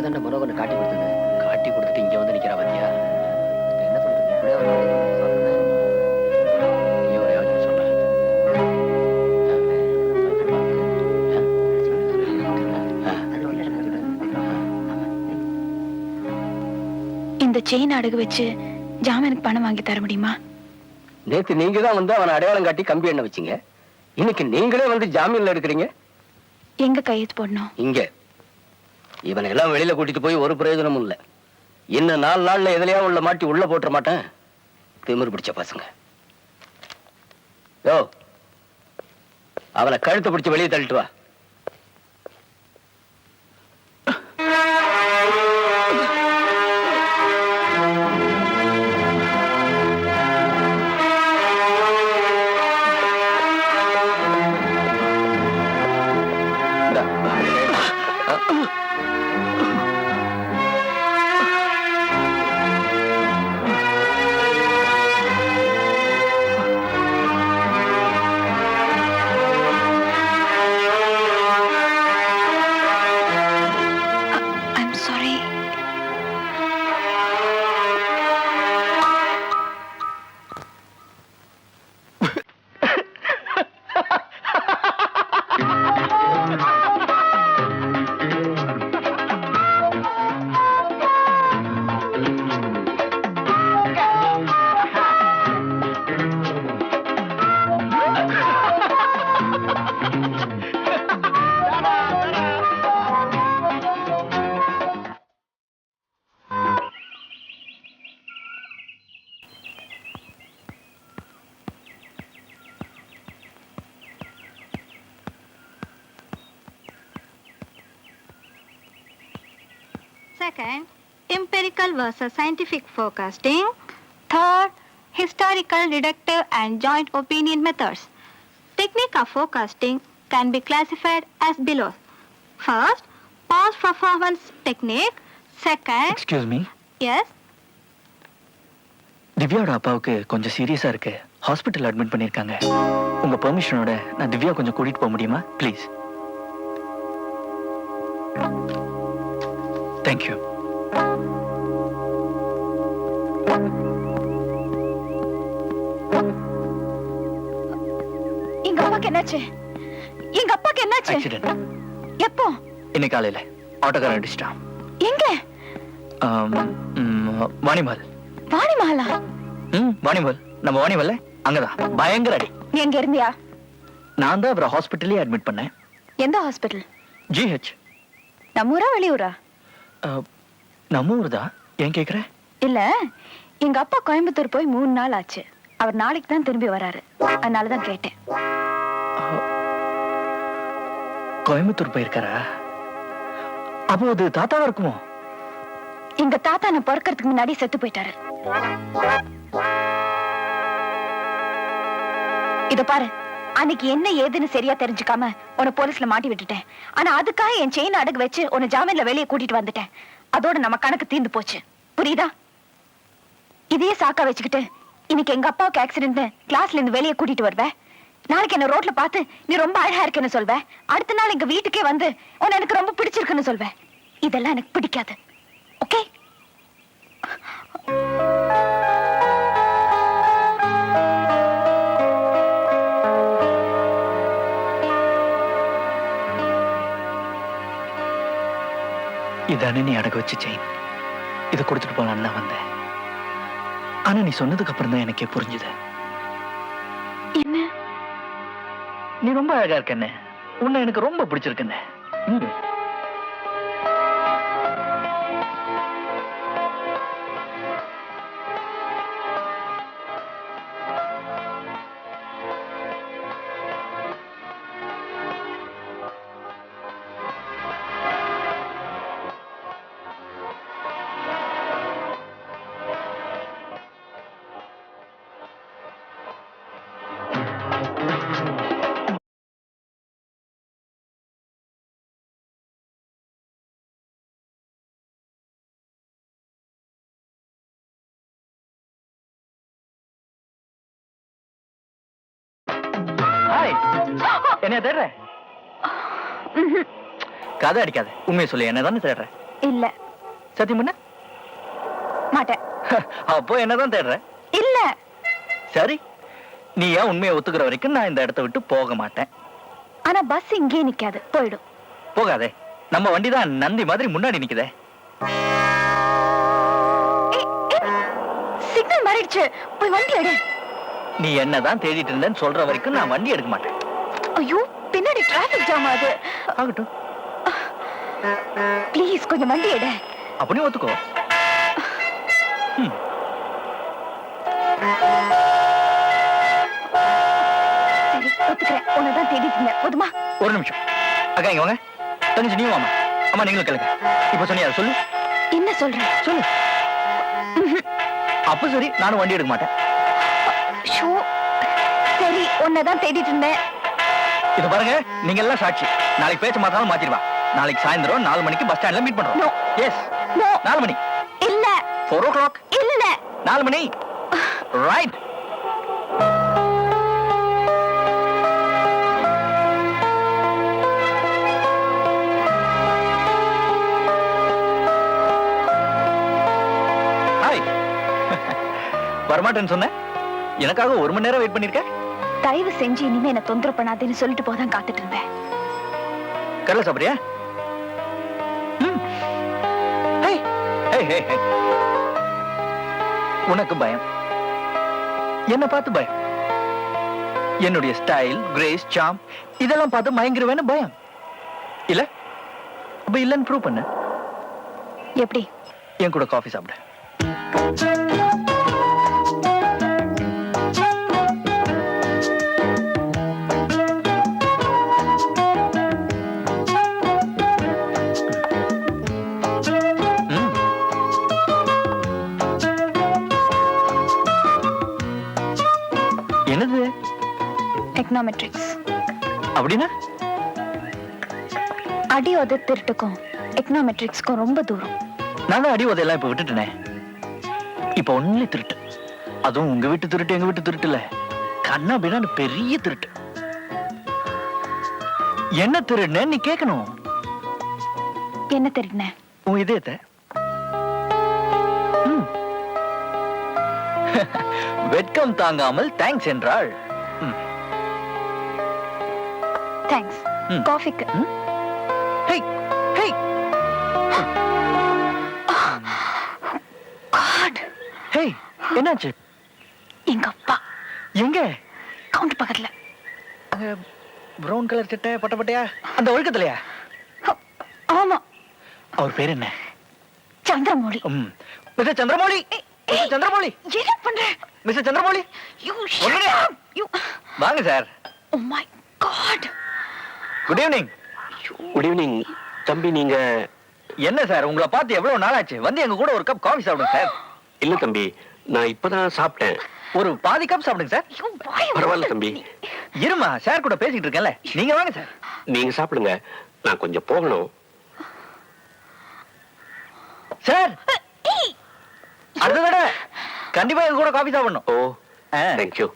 இவதாண்ட மனோகரனை காட்டி கொடுத்தது. காட்டி கொடுத்துட்டு இங்க வந்து நிக்கிறா பாத்தியா? என்ன இப்படியே. இந்த செயின் அடகு வச்சு ஜாமீனுக்கு பணம் வாங்கி தர முடியுமா? நேத்து நீங்க தான் வந்து அவனை அடையாளம் காட்டி கம்பி எண்ண வச்சீங்க. இன்னைக்கு நீங்களே வந்து ஜாமீன்ல இருக்கிறீங்க எங்க கையெழுத்து போடணும்? இங்க. இவனை எல்லாம் வெளியில கூட்டிட்டு போய் ஒரு பிரயோஜனமும் இல்ல. இன்னும் நாலு நாள்ல எதுலயா உள்ள மாட்டி உள்ள போட்டுற மாட்டேன். திமிரு பிடிச்ச பசங்க. யோ அவனை கழுத்தை பிடிச்சு வெளியே தள்ளிட்டு வா. Second, empirical versus scientific forecasting. Third, historical, deductive, and joint opinion methods. Technique of forecasting can be classified as below. First, past performance technique. Second, excuse me yes, திவ்யாவோட அப்பாவுக்கு கொஞ்சம் சீரியஸா இருக்கு ஹாஸ்பிட்டல் அட்மிட் பண்ணிருக்காங்க உங்க பெர்மிஷனோட நான் திவ்யா கொஞ்சம் கூட்டிட்டு போக முடியுமா ப்ளீஸ் தேங்க்யூ எங்க அப்பாக்கு என்னாச்சு? எங்க அப்பாக்கு என்னாச்சு? ஆக்சிடென்ட் எப்போ? இன்னைக்கு காலையில ஆட்டோக்காரன் அடிச்சிட்டான். எங்க? வாணிமல் வாணிமஹாலா. ம் வாணிமல் நம்ம வாணிமல்ல அங்கதான். பயங்கர அடி. நீ எங்க இருந்தியா? நான் தான் அவரை ஹாஸ்பிட்டலே அட்மிட் பண்ணேன். எந்த ஹாஸ்பிட்டல் ஜிஹெச் நம்ம ஊரா வெளியூரா? நம்ம ஊர் தான் ஏன் கேக்குற? இல்ல எங்க அப்பா கோயம்புத்தூர் போய் மூணு நாள் ஆச்சு. அவர் நாளைக்கு தான் திரும்பி வராரு. அதனாலதான் கேட்டேன். கோயம்புத்தூர் போயிருக்காரா? அப்போ அது தாத்தாவா இருக்குமோ? எங்க தாத்தா நான் பிறக்கறதுக்கு முன்னாடி செத்து போயிட்டாரு. இத பாரு. அன்னைக்கு என்ன ஏதுன்னு சரியா தெரிஞ்சுக்காம உன்னை போலீஸ்ல மாட்டி விட்டுட்டேன். ஆனா அதுக்காக என் செயின் அடகு வச்சு உன்னை ஜாமீன்ல வெளியே கூட்டிட்டு வந்துட்டேன். அதோட நம்ம கணக்கு தீர்ந்து போச்சு. புரியுதா? இதையே சாக்கா வச்சுக்கிட்டு இன்னைக்கு எங்க அப்பாவுக்கு ஆக்சிடென்ட் கிளாஸ்ல இருந்து வெளியே கூட்டிட்டு வருவ? நாளைக்கு என்ன ரோட்ல பார்த்து நீ ரொம்ப அழகா இருக்குன்னு சொல்வேன் அடுத்த நாள் எங்க வீட்டுக்கே வந்து உன்னை எனக்கு ரொம்ப பிடிச்சிருக்குன்னு சொல்வேன் இதெல்லாம் எனக்கு பிடிக்காது. ஓகே இதானே நீ அடகு வச்ச செயின் இதை கொடுத்துட்டு போலான்னு தான் வந்தேன். ஆனா நீ சொன்னதுக்கு அப்புறம் தான் எனக்கே புரிஞ்சுது. என்ன? நீ ரொம்ப அழகா இருக்கண்ணே உன்னை எனக்கு ரொம்ப பிடிச்சிருக்குண்ணே என்னைய தேடுற? கதை அடிக்காத. உண்மையை சொல்லு என்ன தானே தேடுற? இல்ல. சத்தியம் பண்ண. மாட்டேன். அப்போ என்னதான் தேடுற? இல்ல. சரி. நீ ஏன் உண்மையை ஒத்துக்கிற வரைக்கும் நான் இந்த இடத்த விட்டு போக மாட்டேன். ஆனா பஸ் இங்கே நிக்காது. போயிடும். போகாதே. நம்ம வண்டி தான் நந்தி மாதிரி முன்னாடி நிக்குதே. சிக்னல் மாறிடுச்சு. போய் வண்டி எடு. நீ என்னதான் தேடிட்டு இருந்தேன்னு சொல்ற வரைக்கும் நான் வண்டி எடுக்க மாட்டேன். ஐயோ பின்னாடி டிராபிக் ஜாம் ஆகுது. ஆகட்டும். ப்ளீஸ் கொஞ்சம் வண்டி எடு. அப்படி ஒத்துக்கோ. ம், சரி ஒத்துக்கிறேன். உன்னதான் தேடிட்டு இருந்தேன். போதுமா? ஒரு நிமிஷம். அக்கா இங்க வாங்க. தங்கச்சி நீ வாமா அம்மா நீங்களும் கேளுங்க இப்ப சொன்னியா சொல்லு. என்ன சொல்ற? சொல்லு. அப்ப சரி நானும் வண்டி எடுக்க மாட்டேன். சரி உன்னதான் தேடிட்டு இருந்தேன். இது பாருங்க நீங்க எல்லாம் சாட்சி. நாளைக்கு பேச்ச மாத்தாலும் மாத்திடுவா. நாளைக்கு சாயந்தரம் நாலு மணிக்கு பஸ் ஸ்டாண்ட்ல மீட். பண்றோம். எஸ் நாலு மணி. இல்ல. ஃபோர் ஓ கிளாக் இல்ல. நாலு மணி. ரைட் வரமாட்டேன்னு சொன்னேன். எனக்காக ஒரு மணி நேரம் வெயிட் பண்ணிருக்க? தயவு செஞ்சு இனிமே என்ன தொந்தரவு பண்ணாதேன்னு சொல்லிட்டு போதான் காத்துட்டு இருந்தேன். கடலை சாப்பிடுறியா. உனக்கு பயம். என்ன பார்த்து பயம். என்னுடைய ஸ்டைல் கிரேஸ் சாம் இதெல்லாம் பார்த்து மயங்கிருவேன்னு பயம். இல்ல? அப்ப இல்லன்னு ப்ரூவ் பண்ணு. எப்படி? என் கூட காஃபி சாப்பிடு. அப்படின்னா? அடி உத திருட்டுக்கும் எக்கனாமெட்ரிக்ஸ்க்கும் ரொம்ப தூரம். நான் அடி உதையெல்லாம் இப்ப விட்டுட்டேனே. இப்ப ஒன்லி திருட்டு. அதுவும் உங்க வீட்டு திருட்டு எங்க வீட்டு திருட்டு இல்ல கண்ணா பின்னான்னு பெரிய திருட்டு. என்ன திருடுன நீ கேட்கணும் என்ன திருடின? உன் இதயத்தை. வெட்கம் தாங்காமல் தேங்க்ஸ் என்றாள். காஃபிக்கு. ஹேய் என்னாச்சு? எங்க அப்பா. எங்க? கவுண்டர் பக்கத்துல. ப்ரௌன் கலர் சட்டை பட்ட பட்டையா? அந்த ஒழுக்கத்திலையா? ஆமா. அவர் பேர் என்ன? சந்திரமௌழி ம். மிஸ்டர் சந்திரமௌலி! மிஸ்டர் சந்திரமௌலி! என்ன பண்ற? மிஸ்டர் சந்திரமௌலி. யூ வாங்க sir. Oh my god good evening good evening தம்பி நீங்க என்ன சார் உங்களை பார்த்து எவ்வளவு நாள் ஆச்சு வந்து எங்க கூட ஒரு கப் காஃபி சாப்பிடுங்க சார். இல்ல தம்பி நான் இப்பதான் சாப்பிட்டேன். ஒரு பாதி கப் சாப்பிடுங்க சார். பரவாயில்ல தம்பி. இருமா சார் கூட பேசிட்டு இருக்கேன்ல. நீங்க வாங்க சார். நீங்க சாப்பிடுங்க. நான் கொஞ்சம் போகணும். சார் அடுத்த தடவை. கண்டிப்பா எங்க கூட காஃபி சாப்பிடணும். ஓ. தேங்க்யூ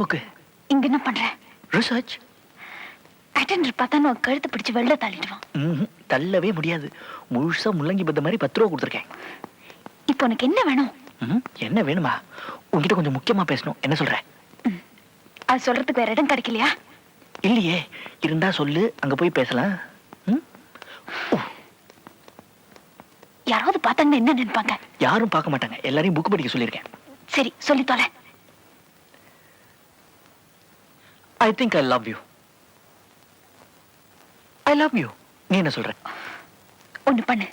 புக்கு இங்க என்ன பண்ற? ரிசர்ச் அட்டெண்டர் பார்த்தா நான் கழுத்து பிடிச்சு வெளில தள்ளிடுவான் தள்ளவே முடியாது. முழுசா முள்ளங்கி பத்த மாதிரி பத்து ரூபா கொடுத்துருக்கேன். இப்போ உனக்கு என்ன வேணும். என்ன வேணுமா? உன்கிட்ட கொஞ்சம் முக்கியமா பேசணும். என்ன சொல்ற? அது சொல்றதுக்கு வேற இடம் கிடைக்கலையா? இல்லையே. இருந்தா சொல்லு. அங்க போய் பேசலாம்? யாராவது பார்த்தாங்கன்னா என்ன நினைப்பாங்க? யாரும் பார்க்க மாட்டாங்க. எல்லாரையும் புக் படிக்க சொல்லியிருக்கேன். சரி சொல்லி தொலை. I think I love you I love you நீ என்ன சொல்ற? ஒண்ணு பண்ணு.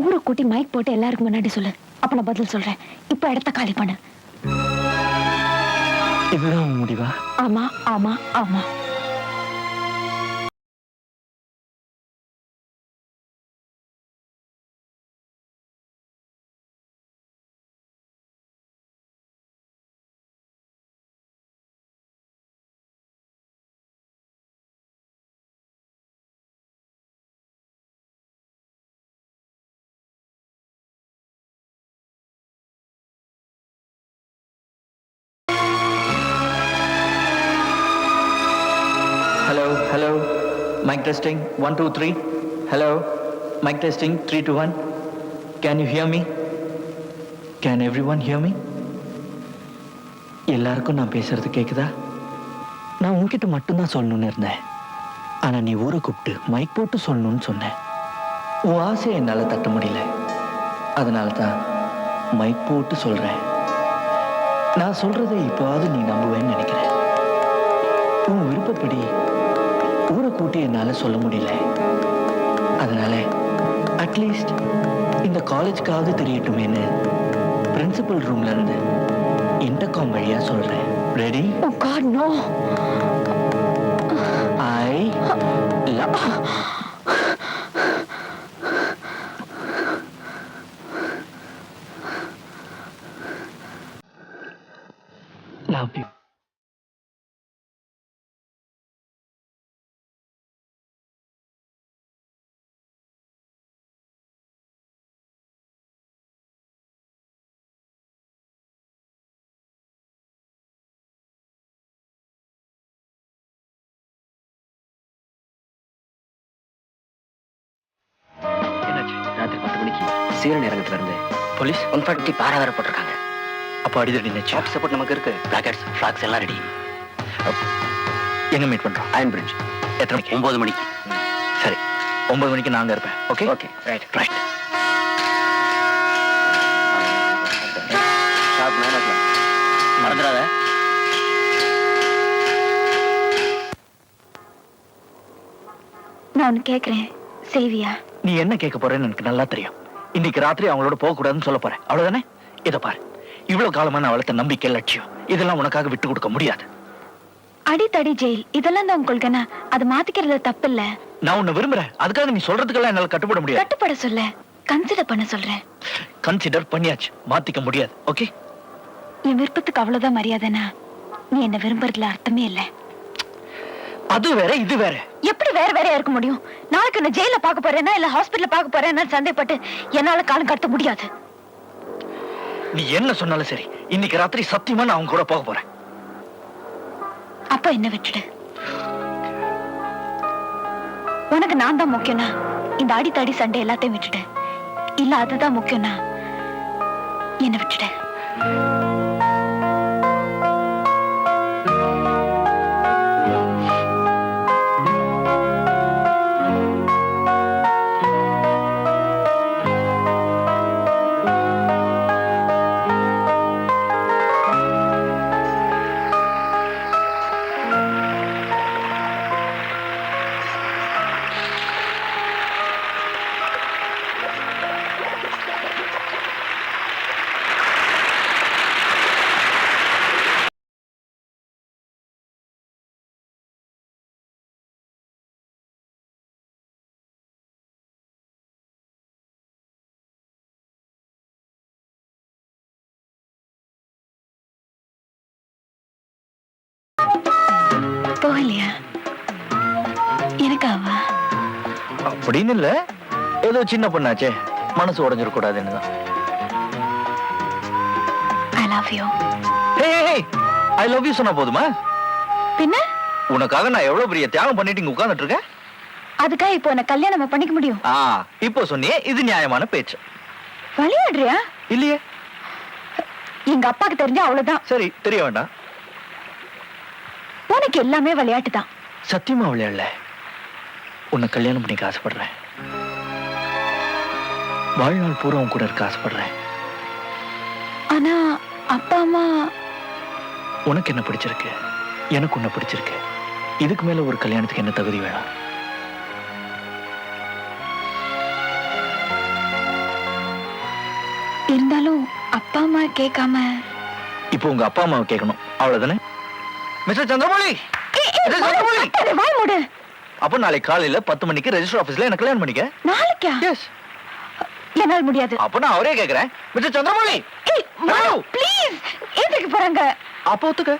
ஊரை கூட்டி மைக் போட்டு எல்லாருக்கும் முன்னாடி சொல்லு. அப்ப நான் பதில் சொல்றேன். இப்ப இடத்த காலி பண்ணு. இதுதான் முடிவா? ஆமா ஆமா ஆமா. Mic testing one two three hello mic testing three two one can you hear me can everyone hear me எல்லாருக்கும் நான் பேசுறது கேட்குதா நான் உன்கிட்ட மட்டும்தான் சொல்லணும்னு இருந்தேன். ஆனா நீ ஊரை கூப்பிட்டு மைக் போட்டு சொல்லணும்னு சொன்னேன் உன் ஆசையை என்னால தட்ட முடியல. அதனால தான் மைக் போட்டு சொல்றேன். நான் சொல்றதை இப்போவாது நீ நம்புவேன்னு நினைக்கிறேன். உன் விருப்பப்படி ஊரை கூட்டி என்னால சொல்ல முடியல. அதனால அட்லீஸ்ட் இந்த காலேஜ்க்காவது தெரியட்டுமேன்னு பிரின்சிபல் ரூம்ல இருந்து இன்டர்காம் வழியா சொல்றேன். Ready oh god no I சீரன் இறங்கத்துல இருந்து போலீஸ் ஒன் ஃபார்ட்டி பாரா வேற போட்டிருக்காங்க. அப்போ அடிதடி நினைச்சு ஷாப் சப்போர்ட் நமக்கு இருக்கு. பிளாக்கெட்ஸ் ஃபிளாக்ஸ் எல்லாம் ரெடி எங்க மீட் பண்றோம்? அயன் பிரிட்ஜ் எத்தனை மணிக்கு? ஒன்பது மணிக்கு. சரி ஒன்பது மணிக்கு நாங்க இருப்பேன். ஓகே ஓகே ரைட் ரைட் மறந்துடாத. நான் கேக்குறேன். செய்வியா நீ என்ன கேட்க போறேன்னு எனக்கு நல்லா தெரியும். இன்னைக்கு ராத்திரி அவங்களோட போக கூடாதுன்னு சொல்ல போறேன். அவ்வளவுதானே? இத பாரு. இவ்வளவு காலமா நான் வளர்த்த நம்பிக்கை லட்சியம் இதெல்லாம் உனக்காக விட்டு கொடுக்க முடியாது. அடித்தடி ஜெயில் இதெல்லாம் தான் உங்களுக்கு என்ன அது மாத்திக்கிறது தப்பு இல்ல நான் உன்னை விரும்புறேன். அதுக்காக நீ சொல்றதுக்கெல்லாம் என்னால கட்டுப்பட முடியாது. கட்டுப்பட சொல்ல. கன்சிடர் பண்ண சொல்றேன். கன்சிடர் பண்ணியாச்சு. மாத்திக்க முடியாது. ஓகே என் விருப்பத்துக்கு அவ்வளவுதான் மரியாதைனா? நீ என்ன விரும்புறதுல அர்த்தமே இல்ல. அது வேற இது வேற. எப்படி வேற வேறையா இருக்க முடியும்? நாளைக்கு என்ன ஜெயில பார்க்க போறேன்னா இல்ல ஹாஸ்பிடல்ல பார்க்க போறேன்னா சந்தேகப்பட்டு என்னால காலம் கடத்த முடியாது. நீ என்ன சொன்னாலும் சரி இன்னைக்கு ராத்திரி சத்தியமா நான் அவங்க கூட போக போறேன். அப்ப என்ன விட்டுடு. உனக்கு நான் தான் முக்கியம்னா இந்த அடித்தடி சண்டை எல்லாத்தையும் விட்டுடு. இல்ல அதுதான் முக்கியம்னா என்ன விட்டுடு. போகலையா எனக்காவா அப்படின்னு இல்ல. ஏதோ சின்ன பொண்ணாச்சே. மனசு உடைஞ்சிட கூடாதுன்னு தான். I love you I love you சொன்னா போதுமா? பின்ன? உனக்காக நான் எவ்வளவு பெரிய தியாகம் பண்ணிட்டு இங்க உட்கார்ந்துட்டு இருக்கேன்? அதுக்காக இப்போ என்ன கல்யாணம் பண்ணிக்க முடியும். ஆ இப்போ சொன்னியே இது நியாயமான பேச்சு. விளையாடுறியா இல்லையே. எங்க அப்பாக்கு தெரிஞ்சா அவ்வளவுதான். சரி தெரிய வேண்டாம். உனக்கு எல்லாமே விளையாட்டு தான் சத்தியமா விளையாடல? உன்னை கல்யாணம் பண்ணிக்க ஆசைப்படுறேன். வாழ்நாள் பூரா உன் கூட இருக்க ஆசைப்படுறேன். ஆனா அப்பா அம்மா. உனக்கு என்ன பிடிச்சிருக்கு? எனக்கு உன்னை பிடிச்சிருக்கு. இதுக்கு மேல ஒரு கல்யாணத்துக்கு என்ன தகுதி வேணும்? இருந்தாலும் அப்பா அம்மா கேட்காம. இப்போ உங்க அப்பா அம்மாவை கேட்கணும். அவ்வளவுதானே? மிஸ்டர் சந்திரமௌலி! வாய் சந்திரமௌலி. வாய் மூடு. அப்போ நாளைக்கு காலையில பத்து மணிக்கு ரெஜிஸ்டர் ஆபீஸ்ல எனக்கு கல்யாணம் பண்ணிக்க. நாளைக்கா? எஸ் என்னால் முடியாது. அப்போ நான் அவரே கேக்குறேன். மிஸ்டர் சந்திரமௌலி. ப்ளீஸ் எதுக்கு போறாங்க. அப்போ ஒத்துக்க.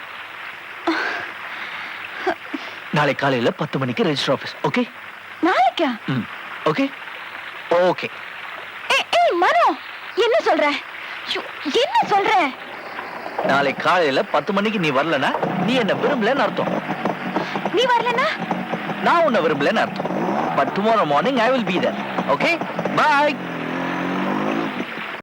நாளைக்கு காலையில பத்து மணிக்கு ரெஜிஸ்டர் ஆபீஸ் ஓகே நாளைக்கா? ஓகே ஓகே ஏய் மனோ என்ன சொல்ற? என்ன சொல்ற? நாளைக்கு காலையில பத்து மணிக்கு நீ வரலனா நீ என்ன விரும்பலன்னு அர்த்தம். நீ வரலனா? நான் உன்னை விரும்பலன்னு அர்த்தம். But tomorrow morning I will be there okay bye